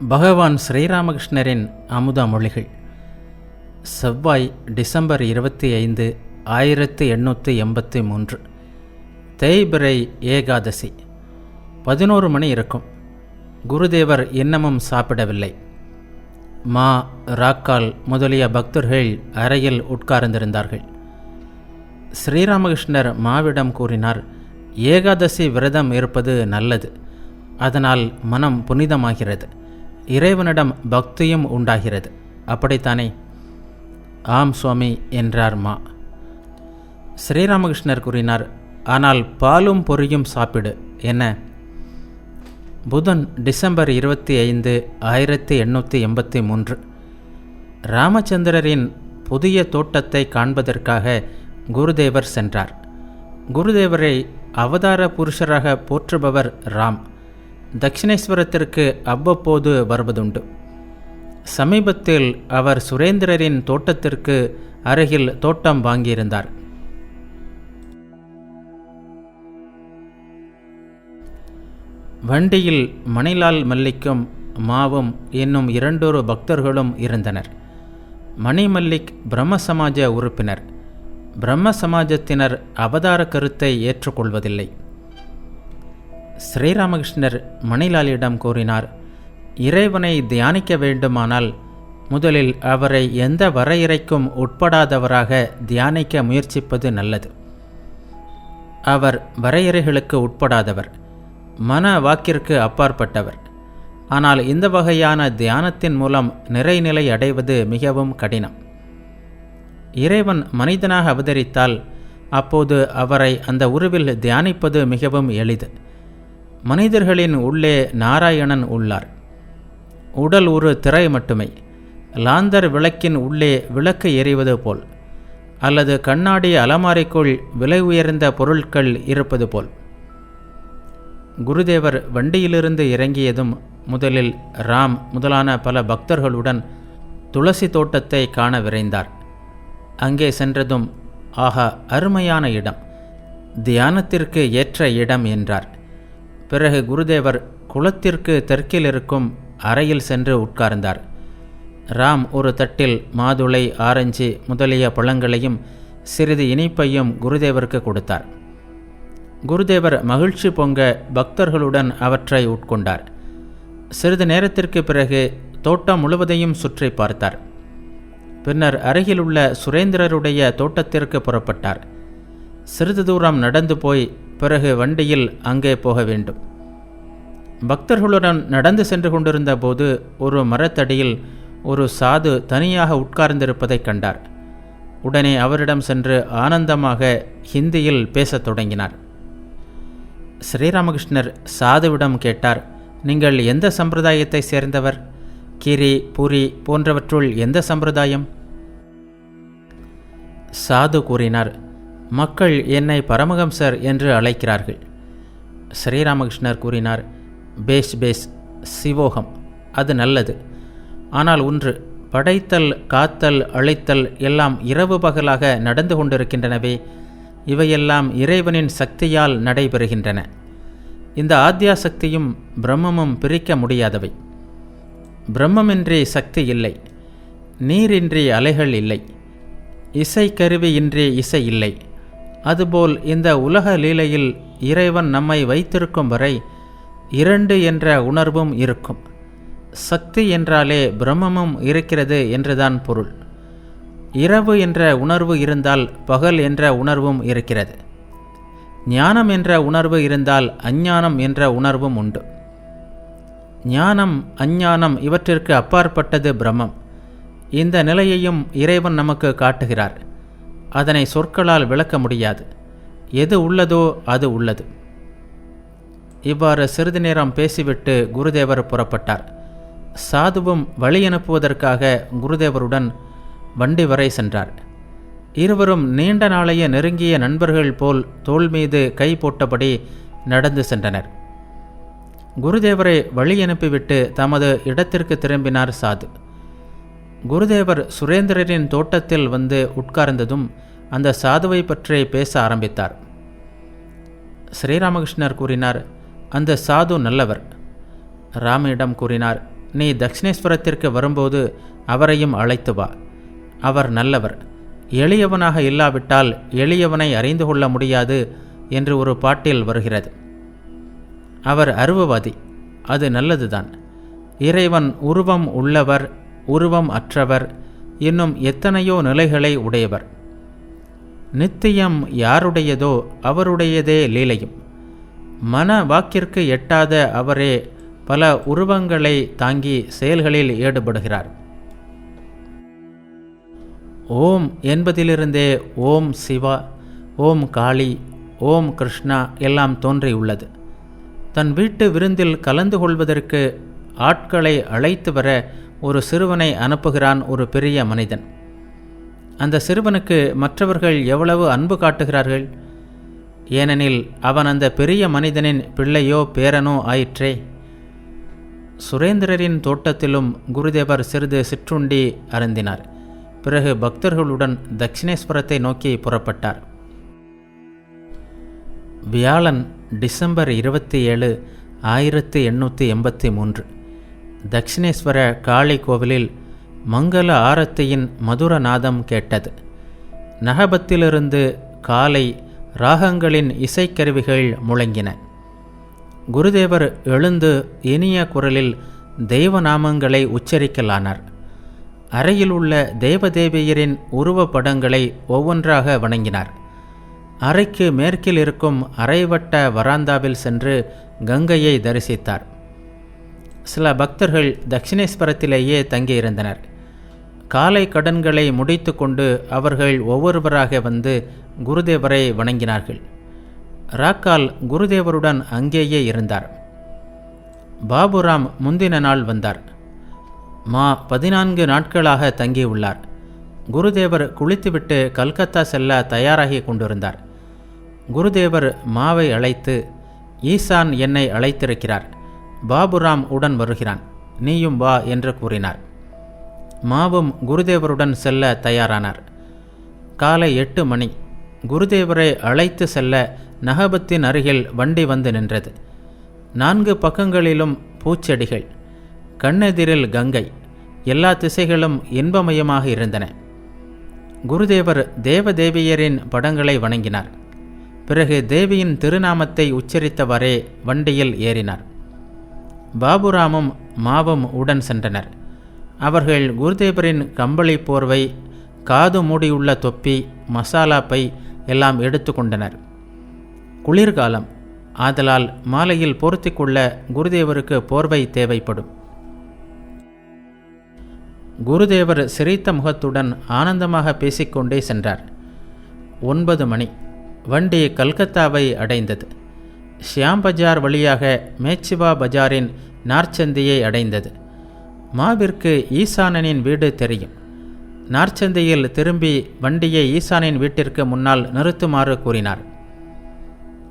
பகவான் ஸ்ரீராமகிருஷ்ணரின் அமுதா மொழிகள். செவ்வாய் டிசம்பர் இருபத்தி ஐந்து ஆயிரத்தி எண்ணூற்றி எண்பத்தி மூன்று. தேய்பிரை ஏகாதசி. பதினோரு மணி இருக்கும். குருதேவர் இன்னமும் சாப்பிடவில்லை. மா ராக்கால் முதலிய பக்தர்கள் அறையில் உட்கார்ந்திருந்தார்கள். ஸ்ரீராமகிருஷ்ணர் மாவிடம் கூறினார் ஏகாதசி விரதம் இருப்பது நல்லது. அதனால் மனம் புனிதமாகிறது. இறைவனிடம் பக்தியும் உண்டாகிறது. அப்படித்தானே? ஆம் சுவாமி என்றார் மா. ஸ்ரீராமகிருஷ்ணர் கூறினார் ஆனால் பாலும் பொரியும் சாப்பிடு. என்ன? புதன் டிசம்பர் இருபத்தி ஐந்து ஆயிரத்தி எண்ணூற்றி எண்பத்தி மூன்று. ராமச்சந்திரரின் புதிய தோட்டத்தை காண்பதற்காக குருதேவர் சென்றார். குருதேவரை அவதார புருஷராக போற்றுபவர் ராம். தட்சிணேஸ்வரத்திற்கு அவ்வப்போது வருவதுண்டு. சமீபத்தில் அவர் சுரேந்திரரின் தோட்டத்திற்கு அருகில் தோட்டம் வாங்கியிருந்தார். வண்டியில் மணிலால் மல்லிக்கும் மாவும் என்னும் இரண்டொரு பக்தர்களும் இருந்தனர். மணிமல்லிக் பிரம்ம சமாஜ உறுப்பினர். பிரம்ம சமாஜத்தினர் அவதார கருத்தை ஏற்றுக்கொள்வதில்லை. ஸ்ரீராமகிருஷ்ணர் மணிலாலிடம் கூறினார் இறைவனை தியானிக்க வேண்டுமானால் முதலில் அவரை எந்த வரையறைக்கும் உட்படாதவராக தியானிக்க முயற்சிப்பது நல்லது. அவர் வரையறைகளுக்கு உட்படாதவர் மன வாக்கிற்கு அப்பாற்பட்டவர். ஆனால் இந்த வகையான தியானத்தின் மூலம் நிறைநிலை அடைவது மிகவும் கடினம். இறைவன் மனிதனாக அவதரித்தால் அப்போது அவரை அந்த உருவில் தியானிப்பது மிகவும் எளிது. மனிதர்களின் உள்ளே நாராயணன் உள்ளார். உடல் ஒரு திரை மட்டுமே. லாந்தர் விளக்கின் உள்ளே விளக்கு எறிவது போல் அல்லது கண்ணாடி அலமாரிக்குள் விலை உயர்ந்த பொருட்கள் இருப்பது போல். குருதேவர் வண்டியிலிருந்து இறங்கியதும் முதலில் ராம் முதலான பல பக்தர்களுடன் துளசி தோட்டத்தை காண விரைந்தார். அங்கே சென்றதும் ஆஹா அருமையான இடம். தியானத்திற்கு ஏற்ற இடம் என்றார். பிறகு குருதேவர் குளத்திற்கு தெற்கில் இருக்கும் அறையில் சென்று உட்கார்ந்தார். ராம் ஒரு தட்டில் மாதுளை ஆரஞ்சு முதலிய பழங்களையும் சிறிது இனிப்பையும் குருதேவருக்கு கொடுத்தார். குருதேவர் மகிழ்ச்சி பொங்க பக்தர்களுடன் அவற்றை உட்கொண்டார். சிறிது நேரத்திற்கு பிறகு தோட்டம் முழுவதையும் சுற்றி பார்த்தார். பின்னர் அருகிலுள்ள சுரேந்திரருடைய தோட்டத்திற்கு புறப்பட்டார். சிறிது தூரம் நடந்து போய் பிறகு வண்டியில் அங்கே போக வேண்டும். பக்தர்களுடன் நடந்து சென்று கொண்டிருந்த போது ஒரு மரத்தடியில் ஒரு சாது தனியாக உட்கார்ந்திருப்பதைக் கண்டார். உடனே அவரிடம் சென்று ஆனந்தமாக ஹிந்தியில் பேசத் தொடங்கினார். ஸ்ரீராமகிருஷ்ணர் சாதுவிடம் கேட்டார் நீங்கள் எந்த சம்பிரதாயத்தை சேர்ந்தவர்? கிரி புரி போன்றவற்றுள் எந்த சம்பிரதாயம்? சாது கூறினார் மக்கள் என்னை பரமஹம்சர் என்று அழைக்கிறார்கள். ஸ்ரீராமகிருஷ்ணர் கூறினார் பேஸ் பேஸ் சிவோகம் அது நல்லது. ஆனால் ஒன்று படைத்தல் காத்தல் அழைத்தல் எல்லாம் இரவு பகலாக நடந்து கொண்டிருக்கின்றனவே இவையெல்லாம் இறைவனின் சக்தியால் நடைபெறுகின்றன. இந்த ஆத்யா சக்தியும் பிரம்மமும் பிரிக்க முடியாதவை. பிரம்மமின்றி சக்தி இல்லை நீரின்றி அலைகள் இல்லை இசைக்கருவியின்றி இசை இல்லை. அதுபோல் இந்த உலக லீலையில் இறைவன் நம்மை வைத்திருக்கும் வரை இரண்டு என்ற உணர்வும் இருக்கும். சக்தி என்றாலே பிரம்மமும் இருக்கிறது என்றுதான் பொருள். இரவு என்ற உணர்வு இருந்தால் பகல் என்ற உணர்வும் இருக்கிறது. ஞானம் என்ற உணர்வு இருந்தால் அஞ்ஞானம் என்ற உணர்வும் உண்டு. ஞானம் அஞ்ஞானம் இவற்றிற்கு அப்பாற்பட்டது பிரம்மம். இந்த நிலையையும் இறைவன் நமக்கு காட்டுகிறார். அதனை சொற்களால் விளக்க முடியாது. எது உள்ளதோ அது உள்ளது. இவ்வாறு சிறிது நேரம் பேசிவிட்டு குருதேவர் புறப்பட்டார். சாதுவும் வழி அனுப்புவதற்காக குருதேவருடன் வண்டி வரை சென்றார். இருவரும் நீண்ட நாளைய நெருங்கிய நண்பர்கள் போல் தோள் மீது கை போட்டபடி நடந்து சென்றனர். குருதேவரை வழி அனுப்பிவிட்டு தமது இடத்திற்கு திரும்பினார் சாது. குருதேவர் சுரேந்திரரின் தோட்டத்தில் வந்து உட்கார்ந்ததும் அந்த சாதுவை பற்றி பேச ஆரம்பித்தார். ஸ்ரீராமகிருஷ்ணர் கூறினார் அந்த சாது நல்லவர். ராமனிடம் கூறினார் நீ தக்ஷிணேஸ்வரத்திற்கு வரும்போது அவரையும் அழைத்து வா. அவர் நல்லவர். எளியவனாக இல்லாவிட்டால் எளியவனை அறிந்து கொள்ள முடியாது என்று ஒரு பாட்டில் வருகிறது. அவர் அருவவாதி. அது நல்லதுதான். இறைவன் உருவம் உள்ளவர் உருவம் அற்றவர் இன்னும் எத்தனையோ நிலைகளை உடையவர். நித்தியம் யாருடையதோ அவருடையதே லீலையும். மன வாக்கிற்கு எட்டாத அவரே பல உருவங்களை தாங்கி செயல்களில் ஈடுபடுகிறார். ஓம் என்பதிலிருந்தே ஓம் சிவா ஓம் காளி ஓம் கிருஷ்ணா எல்லாம் தோன்றியுள்ளது. தன் வீட்டு விருந்தில் கலந்து கொள்வதற்கு ஆட்களை அழைத்து வர ஒரு சிறுவனை அனுப்புகிறான் ஒரு பெரிய மனிதன். அந்த சிறுவனுக்கு மற்றவர்கள் எவ்வளவு அன்பு காட்டுகிறார்கள்? ஏனெனில் அவன் அந்த பெரிய மனிதனின் பிள்ளையோ பேரனோ ஆயிற்றே. சுரேந்திரரின் தோட்டத்திலும் குருதேவர் சிறிது சிற்றுண்டி அருந்தினார். பிறகு பக்தர்களுடன் தட்சிணேஸ்வரத்தை நோக்கி புறப்பட்டார். வியாழன் டிசம்பர் இருபத்தி ஏழு ஆயிரத்தி எண்ணூற்றி எண்பத்தி மூன்று. தட்சிணேஸ்வர காளி கோவிலில் மங்கள ஆரத்தியின் மதுர நாதம் கேட்டது. நகபத்திலிருந்து காலை ராகங்களின் இசைக்கருவிகள் முழங்கின. குருதேவர் எழுந்து இனிய குரலில் தெய்வ நாமங்களை உச்சரிக்கலானார். அறையில் உள்ள தேவதேவியரின் உருவ படங்களை ஒவ்வொன்றாக வணங்கினார். அறைக்கு மேற்கில் இருக்கும் அரைவட்ட வராந்தாவில் சென்று கங்கையை தரிசித்தார். சில பக்தர்கள் தட்சிணேஸ்வரத்திலேயே தங்கியிருந்தனர். காலை கடன்களை முடித்து கொண்டு அவர்கள் ஒவ்வொருவராக வந்து குருதேவரை வணங்கினார்கள். ராக்கால் குருதேவருடன் அங்கேயே இருந்தார். பாபுராம் முந்தின நாள் வந்தார். மா பதினான்கு நாட்களாக தங்கியுள்ளார் குருதேவர் குளித்துவிட்டு கல்கத்தா செல்ல தயாராகி கொண்டிருந்தார். குருதேவர் மாவை அழைத்து ஈசான் என்னை அழைத்திருக்கிறார். பாபுராம் உடன் வருகிறான். நீயும் வா என்று கூறினார். மாவும் குருதேவருடன் செல்ல தயாரானார். காலை எட்டு மணி குருதேவரை அழைத்து செல்ல நகபத்தின் அருகில் வண்டி வந்து நின்றது. நான்கு பக்கங்களிலும் பூச்செடிகள் கண்ணெதிரில் கங்கை எல்லா திசைகளும் இன்பமயமாக இருந்தன. குருதேவர் தேவதேவியரின் படங்களை வணங்கினார். பிறகு தேவியின் திருநாமத்தை உச்சரித்தவரே வண்டியில் ஏறினார். பாபுராமும் மாவும் உடன் சென்றனர். அவர்கள் குருதேவரின் கம்பளி போர்வை காது மூடியுள்ள தொப்பி மசாலா பை எல்லாம் எடுத்துக்கொண்டனர் குளிர்காலம். ஆதலால் மாலையில் பொருத்தி கொள்ள குருதேவருக்கு போர்வை தேவைப்படும். குருதேவர் சிரித்த முகத்துடன் ஆனந்தமாக பேசிக்கொண்டே சென்றார். ஒன்பது மணி. வண்டி கல்கத்தாவை அடைந்தது. ஷியாம் பஜார் வழியாக மேச்சிவா பஜாரின் நார்ச்சந்தியை அடைந்தது. மாவிற்கு ஈசானனின் வீடு தெரியும். நார்ச்சந்தையில் திரும்பி வண்டியை ஈசானின் வீட்டிற்கு முன்னால் நிறுத்துமாறு கூறினார்.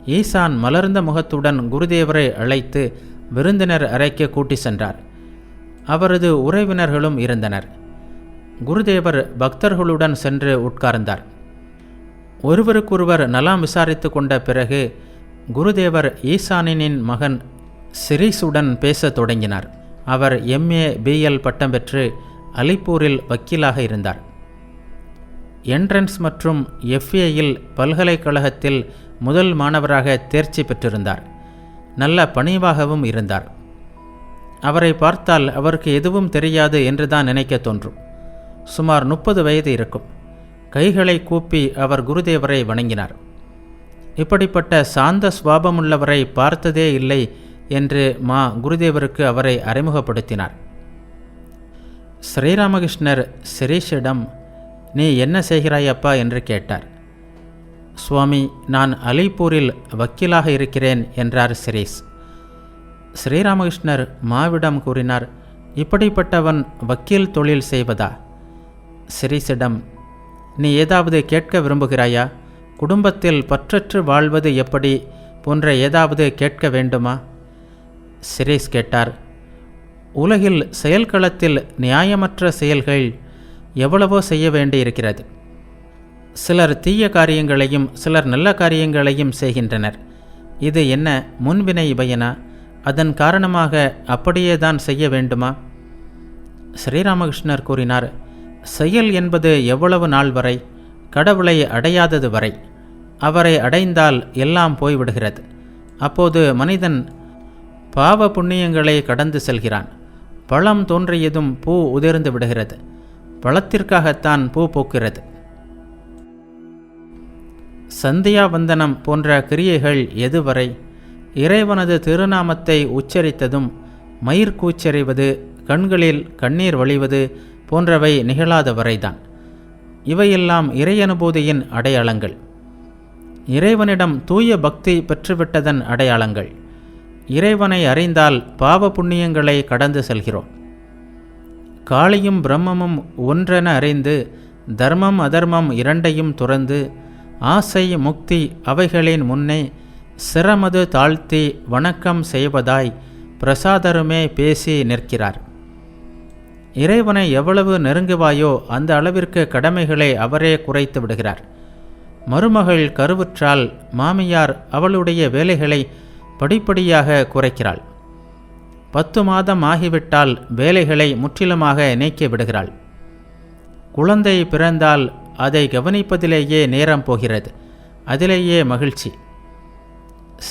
ஈசான் மலர்ந்த முகத்துடன் குருதேவரை அழைத்து விருந்தினர் அறைக்கு கூட்டி சென்றார். அவரது உறவினர்களும் இருந்தனர். குருதேவர் பக்தர்களுடன் சென்று உட்கார்ந்தார். ஒருவருக்கொருவர் நலம் விசாரித்து கொண்ட பிறகு குருதேவர் ஈசானினின் மகன் சிரீஸுடன் பேசத் தொடங்கினார். அவர் எம்ஏ பிஎல் பட்டம் பெற்று அலிப்பூரில் வக்கீலாக இருந்தார். என்ட்ரன்ஸ் மற்றும் எஃப்ஏயில் பல்கலைக்கழகத்தில் முதல் மாணவராக தேர்ச்சி பெற்றிருந்தார். நல்ல பணிவாகவும் இருந்தார். அவரை பார்த்தால் அவருக்கு எதுவும் தெரியாது என்றுதான் நினைக்க தோன்றும். சுமார் முப்பது வயது இருக்கும். கைகளை கூப்பி அவர் குருதேவரை வணங்கினார். இப்படிப்பட்ட சாந்த சுவாபமுள்ளவரை பார்த்ததே இல்லை என்று மா குருதேவருக்கு அவரை அறிமுகப்படுத்தினார். ஸ்ரீராமகிருஷ்ணர் சிரீஷிடம் நீ என்ன செய்கிறாயப்பா என்று கேட்டார். சுவாமி நான் அலிப்பூரில் வக்கீலாக இருக்கிறேன் என்றார் சிரீஷ். ஸ்ரீராமகிருஷ்ணர் மாவிடம் கூறினார் இப்படிப்பட்டவன் வக்கீல் தொழில் செய்வதா? சிரீஷிடம் நீ ஏதாவது கேட்க விரும்புகிறாயா? குடும்பத்தில் பற்றற்று வாழ்வது எப்படி? போன்ற ஏதாவது கேட்க வேண்டுமா? சிரேஸ் கேட்டார் உலகில் செயல்களத்தில் நியாயமற்ற செயல்கள் எவ்வளவோ செய்ய வேண்டியிருக்கிறது. சிலர் தீய காரியங்களையும் சிலர் நல்ல காரியங்களையும் செய்கின்றனர். இது என்ன முன்வினை பயனா? அதன் காரணமாக அப்படியே தான் செய்ய வேண்டுமா? ஸ்ரீராமகிருஷ்ணர் கூறினார் செயல் என்பது எவ்வளவு நாள் வரை? கடவுளை அடையாதது வரை. அவரை அடைந்தால் எல்லாம் போய்விடுகிறது. அப்போது மனிதன் பாவ புண்ணியங்களை கடந்து செல்கிறான். பழம் தோன்றியதும் பூ உதிர்ந்து விடுகிறது. பழத்திற்காகத்தான் பூ பூக்கிறது. சந்தியாவந்தனம் போன்ற கிரியைகள் எதுவரை? இறைவனது திருநாமத்தை உச்சரித்ததும் மயிர்கூச்சறிவது கண்களில் கண்ணீர் வழிவது போன்றவை நிகழாத வரைதான் இவையெல்லாம் இறையனுபூதியின் அடையாளங்கள். இறைவனிடம் தூய பக்தி பெற்றுவிட்டதன் அடையாளங்கள். இறைவனை அறிந்தால் பாவ புண்ணியங்களை கடந்து செல்கிறோம். காளியும் பிரம்மமும் ஒன்றென அறிந்து தர்மம் அதர்மம் இரண்டையும் துறந்து ஆசை முக்தி அவைகளின் முன்னே சிரமது தாழ்த்தி வணக்கம் செய்வதாய் பிரசாதருமே பேசி நிற்கிறார். இறைவனை எவ்வளவு நெருங்குவாயோ அந்த அளவிற்கு கடமைகளை அவரே குறைத்து விடுகிறார். மருமகள் கருவுற்றால் மாமியார் அவளுடைய வேலைகளை படிப்படியாக குறைக்கிறாள். பத்து மாதம் ஆகிவிட்டால் வேலைகளை முற்றிலுமாக நீக்கி விடுகிறாள். குழந்தை பிறந்தால் அதை கவனிப்பதிலேயே நேரம் போகிறது. அதிலேயே மகிழ்ச்சி.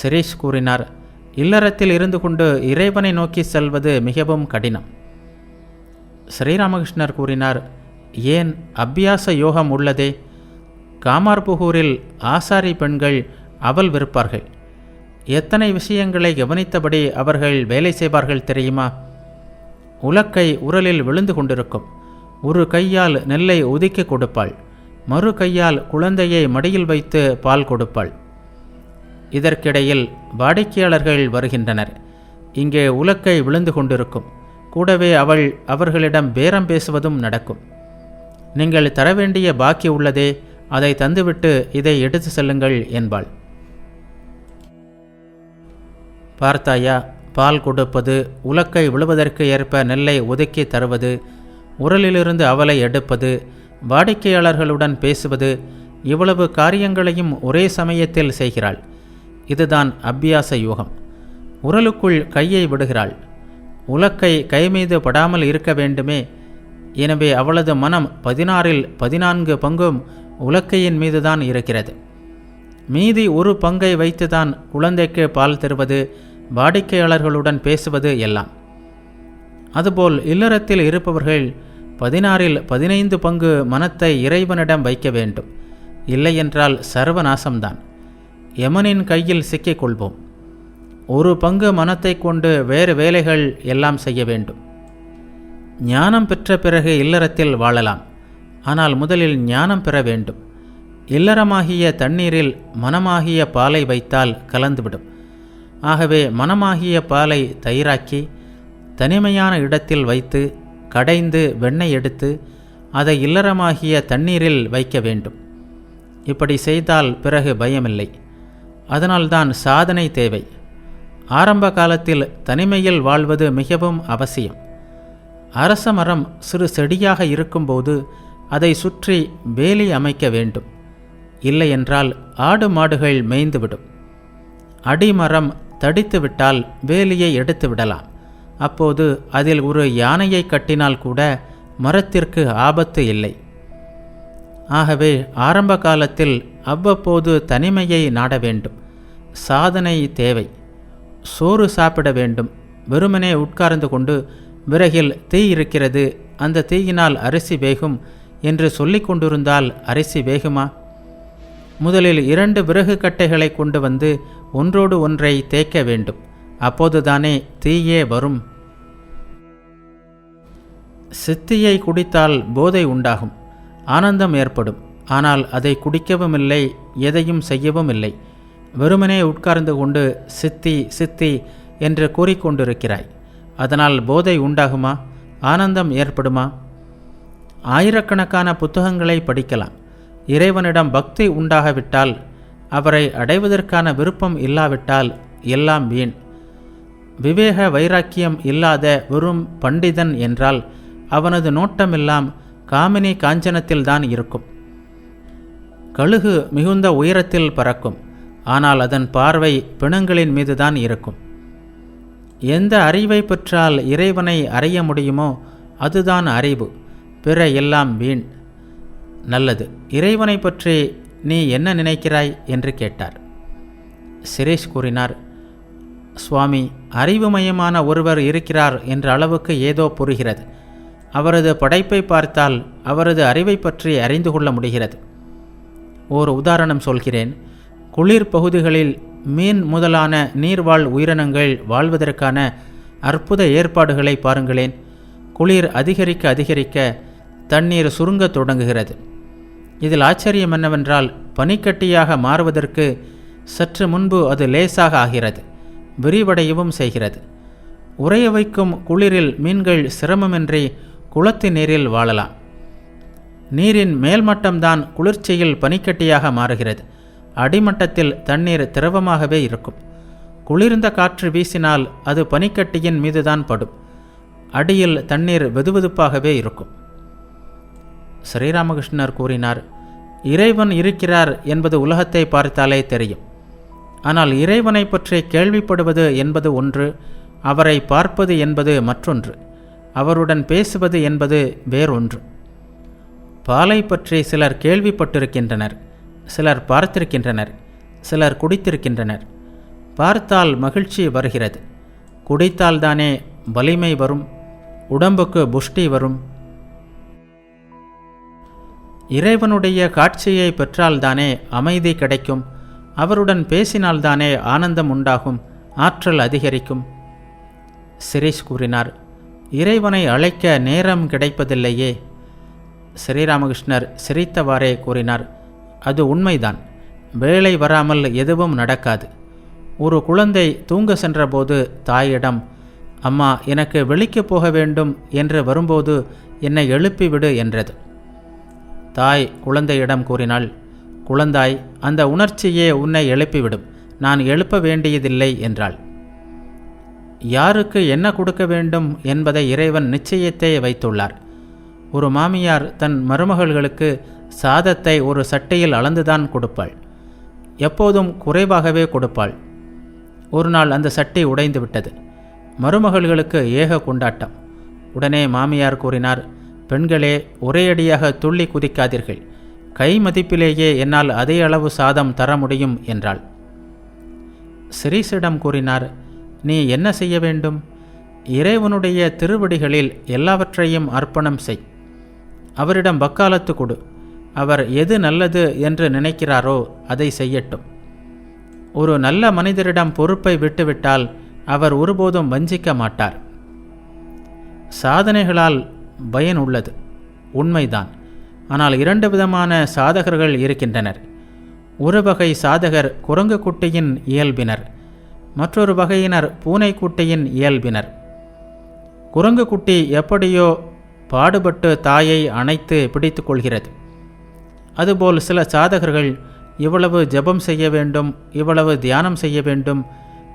சிரேஷ் கூறினார் இல்லறத்தில் இருந்து கொண்டு இறைவனை நோக்கி செல்வது மிகவும் கடினம். ஸ்ரீராமகிருஷ்ணர் கூறினார் ஏன் அபியாச யோகம் உள்ளதே? காமார்புகூரில் ஆசாரி பெண்கள் அவல் விருப்பார்கள் எத்தனை விஷயங்களை கவனித்தபடி அவர்கள் வேலை செய்வார்கள் தெரியுமா? உலக்கை உரலில் விழுந்து கொண்டிருக்கும். ஒரு கையால் நெல்லை ஒதுக்கி கொடுப்பாள். மறு கையால் குழந்தையை மடியில் வைத்து பால் கொடுப்பாள். இதற்கிடையில் வாடிக்கையாளர்கள் வருகின்றனர். இங்கே உலக்கை விழுந்து கொண்டிருக்கும். கூடவே அவள் அவர்களிடம் பேரம் பேசுவதும் நடக்கும். நீங்கள் தர வேண்டிய பாக்கி உள்ளதே அதை தந்துவிட்டு இதை எடுத்து செல்லுங்கள் என்பாள். பார்த்தாயா பால் கொடுப்பது உலக்கை விழுவதற்கு ஏற்ப நெல்லை ஒதுக்கி தருவது உரலிலிருந்து அவலை எடுப்பது வாடிக்கையாளர்களுடன் பேசுவது இவ்வளவு காரியங்களையும் ஒரே சமயத்தில் செய்கிறாள். இதுதான் அபியாச யோகம். உரலுக்குள் கையை விடுகிறாள். உலக்கை கை மீது படாமல் இருக்க வேண்டுமே. எனவே அவளது மனம் பதினாறில் பதினான்கு பங்கும் உலக்கையின் மீதுதான் இருக்கிறது. மீதி ஒரு பங்கை வைத்துதான் குழந்தைக்கு பால் தருவது வாடிக்கையாளர்களுடன் பேசுவது எல்லாம். அதுபோல் இல்லறத்தில் இருப்பவர்கள் பதினாறில் பதினைந்து பங்கு மனத்தை இறைவனிடம் வைக்க வேண்டும். இல்லையென்றால் சர்வநாசம்தான். யமனின் கையில் சிக்கிக் கொள்வோம் ஒரு பங்கு மனத்தை கொண்டு வேறு வேலைகள் எல்லாம் செய்ய வேண்டும். ஞானம் பெற்ற பிறகு இல்லறத்தில் வாழலாம். ஆனால் முதலில் ஞானம் பெற வேண்டும். இல்லறமாகிய தண்ணீரில் மனமாகிய பாலை வைத்தால் கலந்துவிடும். ஆகவே மனமாகிய பாலை தயிராக்கி தனிமையான இடத்தில் வைத்து கடைந்து வெண்ணெய் எடுத்து அதை இல்லறமாகிய தண்ணீரில் வைக்க வேண்டும். இப்படி செய்தால் பிறகு பயமில்லை. அதனால்தான் சாதனை தேவை. ஆரம்ப காலத்தில் தனிமையில் வாழ்வது மிகவும் அவசியம். அரச மரம் சிறு செடியாக இருக்கும்போது அதை சுற்றி வேலி அமைக்க வேண்டும். இல்லையென்றால் ஆடு மாடுகள் மேய்ந்துவிடும். அடிமரம் தடித்துவிட்டால் வேலியை எடுத்து விடலாம். அப்போது அதில் ஒரு யானையை கட்டினால் கூட மரத்திற்கு ஆபத்து இல்லை. ஆகவே ஆரம்ப காலத்தில் அவ்வப்போது தனிமையை நாட வேண்டும். சாதனை தேவை. சோறு சாப்பிட வேண்டும். வெறுமனே உட்கார்ந்து கொண்டு விறகில் தீ இருக்கிறது. அந்த தீயினால் அரிசி வேகும் என்று சொல்லிக் கொண்டிருந்தால் அரிசி வேகுமா? முதலில் இரண்டு விறகு கட்டைகளை கொண்டு வந்து ஒன்றோடு ஒன்றை தேய்க்க வேண்டும். அப்போதுதானே தீயே வரும். சித்தியை குடித்தால் போதை உண்டாகும். ஆனந்தம் ஏற்படும். ஆனால் அதை குடிக்கவும் இல்லை எதையும் செய்யவும் இல்லை வெறுமனே உட்கார்ந்து கொண்டு சித்தி சித்தி என்று கூறிக்கொண்டிருக்கிறாய். அதனால் போதை உண்டாகுமா? ஆனந்தம் ஏற்படுமா? ஆயிரக்கணக்கான புத்தகங்களை படிக்கலாம். இறைவனிடம் பக்தி உண்டாகவிட்டால் அவரை அடைவதற்கான விருப்பம் இல்லாவிட்டால் எல்லாம் வீண். விவேக வைராக்கியம் இல்லாத வெறும் பண்டிதன் என்றால் அவனது நோட்டமெல்லாம் காமினி காஞ்சனத்தில்தான் இருக்கும். கழுகு மிகுந்த உயரத்தில் பறக்கும் ஆனால் அதன் பார்வை பிணங்களின் மீதுதான் இருக்கும். எந்த அறிவை பெற்றால் இறைவனை அறிய முடியுமோ அதுதான் அறிவு. பிற எல்லாம் வீண். நல்லது. இறைவனை பற்றி நீ என்ன நினைக்கிறாய்? என்று கேட்டார். சிரேஷ் கூறினார் சுவாமி அறிவுமயமான ஒருவர் இருக்கிறார் என்ற அளவுக்கு ஏதோ புரிகிறது. அவரது படைப்பை பார்த்தால் அவரது அறிவை பற்றி அறிந்து கொள்ள முடிகிறது. ஓர் உதாரணம் சொல்கிறேன். குளிர் பகுதிகளில் மீன் முதலான நீர்வாழ் உயிரினங்கள் வாழ்வதற்கான அற்புத ஏற்பாடுகளை பாருங்களேன். குளிர் அதிகரிக்க அதிகரிக்க தண்ணீர் சுருங்கத் தொடங்குகிறது. இதில் ஆச்சரியம் என்னவென்றால் பனிக்கட்டியாக மாறுவதற்கு சற்று முன்பு அது லேசாக ஆகிறது விரிவடையவும் செய்கிறது. உறைய வைக்கும் குளிரில் மீன்கள் சிரமமின்றி குளத்து நீரில் வாழலாம். நீரின் மேல்மட்டம்தான் குளிர்ச்சியில் பனிக்கட்டியாக மாறுகிறது. அடிமட்டத்தில் தண்ணீர் திரவமாகவே இருக்கும். குளிர்ந்த காற்று வீசினால் அது பனிக்கட்டியின் மீதுதான் படும். அடியில் தண்ணீர் வெதுவெதுப்பாகவே இருக்கும். ஸ்ரீராமகிருஷ்ணர் கூறினார் இறைவன் இருக்கிறார் என்பது உலகத்தை பார்த்தாலே தெரியும். ஆனால் இறைவனை பற்றி கேள்விப்படுவது என்பது ஒன்று அவரை பார்ப்பது என்பது மற்றொன்று அவருடன் பேசுவது என்பது வேறொன்று. பாலை பற்றி சிலர் கேள்விப்பட்டிருக்கின்றனர் சிலர் பார்த்திருக்கின்றனர் சிலர் குடித்திருக்கின்றனர். பார்த்தால் மகிழ்ச்சி வருகிறது. குடித்தால்தானே வலிமை வரும் உடம்புக்கு புஷ்டி வரும் இறைவனுடைய காட்சியை பெற்றால்தானே அமைதி கிடைக்கும். அவருடன் பேசினால்தானே ஆனந்தம் உண்டாகும் ஆற்றல் அதிகரிக்கும். சிரேஷ் கூறினார் இறைவனை அழைக்க நேரம் கிடைப்பதில்லையே. ஸ்ரீராமகிருஷ்ணர் சிரித்தவாறே கூறினார் அது உண்மைதான். வேலை வராமல் எதுவும் நடக்காது. ஒரு குழந்தை தூங்க சென்றபோது தாயிடம் அம்மா எனக்கு வெளிக்கு போக வேண்டும் என்று வரும்போது என்னை எழுப்பிவிடு என்றது. தாய் குழந்தையிடம் கூறினாள் குழந்தாய் அந்த உணர்ச்சியே உன்னை எழுப்பிவிடும். நான் எழுப்ப வேண்டியதில்லை என்றாள். யாருக்கு என்ன கொடுக்க வேண்டும் என்பதை இறைவன் நிச்சயத்தை வைத்துள்ளார். ஒரு மாமியார் தன் மருமகள்களுக்கு சாதத்தை ஒரு சட்டையில் அளந்துதான் கொடுப்பாள். எப்போதும் குறைவாகவே கொடுப்பாள். ஒரு நாள் அந்த சட்டை உடைந்து விட்டது. மருமகள்களுக்கு ஏக கொண்டாட்டம். உடனே மாமியார் கூறினார் பெண்களே ஒரேயடியாக துள்ளி குதிக்காதீர்கள். கை மதிப்பிலேயே என்னால் அதே அளவு சாதம் தர முடியும் என்றாள். சிரீசிடம் கூறினார் நீ என்ன செய்ய வேண்டும்? இறைவனுடைய திருவடிகளில் எல்லாவற்றையும் அர்ப்பணம் செய். அவரிடம் வக்காலத்து கொடு. அவர் எது நல்லது என்று நினைக்கிறாரோ அதை செய்யட்டும். ஒரு நல்ல மனிதரிடம் பொறுப்பை விட்டுவிட்டால் அவர் ஒருபோதும் வஞ்சிக்க மாட்டார். சாதனைகளால் பயன் உள்ளது உண்மைதான். ஆனால் இரண்டு விதமான சாதகர்கள் இருக்கின்றனர். ஒரு வகை சாதகர் குரங்கு குட்டியின் இயல்பினர். மற்றொரு வகையினர் பூனைக்குட்டியின் இயல்பினர். குரங்கு குட்டி எப்படியோ பாடுபட்டு தாயை அணைத்து பிடித்து கொள்கிறது. அதுபோல் சில சாதகர்கள் இவ்வளவு ஜெபம் செய்ய வேண்டும் இவ்வளவு தியானம் செய்ய வேண்டும்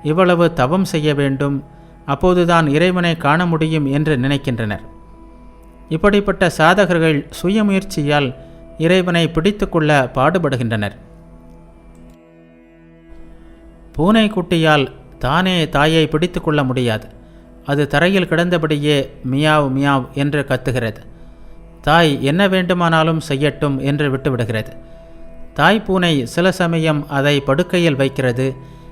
இவ்வளவு தவம் செய்ய வேண்டும் அப்போதுதான் இறைவனை காண முடியும் என்று நினைக்கின்றனர். இப்படிப்பட்ட சாதகர்கள் சுயமுயற்சியால் இறைவனை பிடித்துக்கொள்ள பாடுபடுகின்றனர். பூனை குட்டியால் தானே தாயை பிடித்து கொள்ள முடியாது. அது தரையில் கிடந்தபடியே மியாவ் மியாவ் என்று கத்துகிறது. தாய் என்ன வேண்டுமானாலும் செய்யட்டும் என்று விட்டுவிடுகிறது. தாய் பூனை சில சமயம் அதை படுக்கையில் வைக்கிறது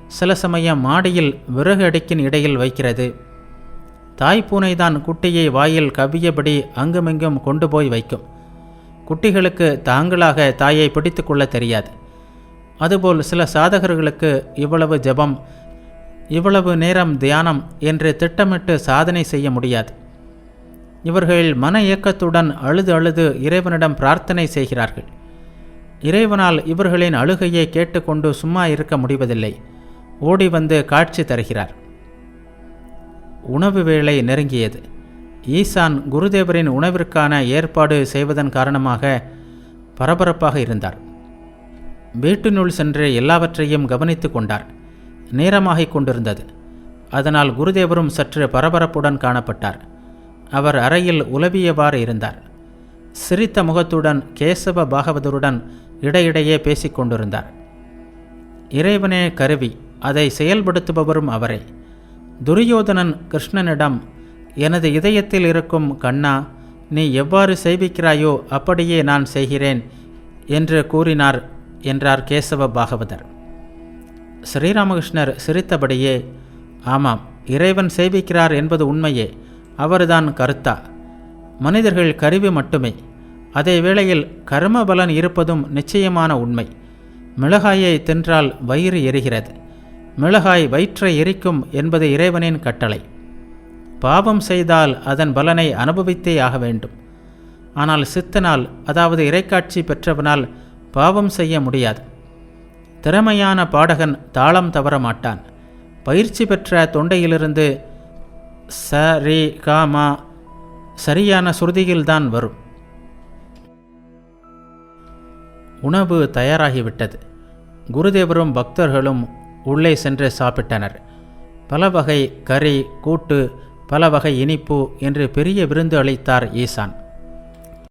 சில சமயம் மாடியில் விறகு அடுக்கின் இடையில் வைக்கிறது. தாய் பூனைதான் குட்டியை வாயில் கவ்வியபடி அங்குமிங்கும் கொண்டு போய் வைக்கும். குட்டிகளுக்கு தாங்களாக தாயை பிடித்து கொள்ள தெரியாது. அதுபோல் சில சாதகர்களுக்கு இவ்வளவு ஜெபம் இவ்வளவு நேரம் தியானம் என்று திட்டமிட்டு சாதனை செய்ய முடியாது. இவர்கள் மன இயக்கத்துடன் அழுது அழுது இறைவனிடம் பிரார்த்தனை செய்கிறார்கள். இறைவனால் இவர்களின் அழுகையை கேட்டுக்கொண்டு சும்மா இருக்க முடிவதில்லை. ஓடி வந்து காட்சி தருகிறார். உணவு வேளை நெருங்கியது. ஈசான் குருதேவரின் உணவிற்கான ஏற்பாடு செய்வதன் காரணமாக பரபரப்பாக இருந்தார். வீட்டினுள் சென்று எல்லாவற்றையும் கவனித்து கொண்டார். நேரமாகிக் கொண்டிருந்தது. அதனால் குருதேவரும் சற்று பரபரப்புடன் காணப்பட்டார். அவர் அறையில் உலவியவாறு இருந்தார். சிரித்த முகத்துடன் கேசவ பாகவதருடன் இடையிடையே பேசிக்கொண்டிருந்தார் இறைவனே கருவி அதை செயல்படுத்துபவரும் அவரே. துரியோதனன் கிருஷ்ணனிடம் எனது இதயத்தில் இருக்கும் கண்ணா நீ எவ்வாறு செய்விக்கிறாயோ அப்படியே நான் செய்கிறேன் என்று கூறினார் என்றார் கேசவ பாகவதர். ஸ்ரீராமகிருஷ்ணர் சிரித்தபடியே ஆமாம் இறைவன் செய்விக்கிறார் என்பது உண்மையே அவர்தான் கருத்தா. மனிதர்கள் கருவி மட்டுமே அதே வேளையில் கர்ம பலன் இருப்பதும் நிச்சயமான உண்மை. மிளகாயை தின்றால் வயிறு எரிகிறது. மிளகாய் வயிற்றை எரிக்கும் என்பது இறைவனின் கட்டளை. பாவம் செய்தால் அதன் பலனை அனுபவித்தே ஆக வேண்டும். ஆனால் சித்தனால் அதாவது இறைக்காட்சி பெற்றவனால் பாவம் செய்ய முடியாது. திறமையான பாடகன் தாளம் தவற மாட்டான். பயிற்சி பெற்ற தொண்டையிலிருந்து ச ரி சரியான சுருதியில்தான் வரும். உணவு தயாராகிவிட்டது. குருதேவரும் பக்தர்களும் உள்ளே சென்று சாப்பிட்டனர். பல வகை கறி கூட்டு பல வகை இனிப்பு என்று பெரிய விருந்து அளித்தார் ஈசான்.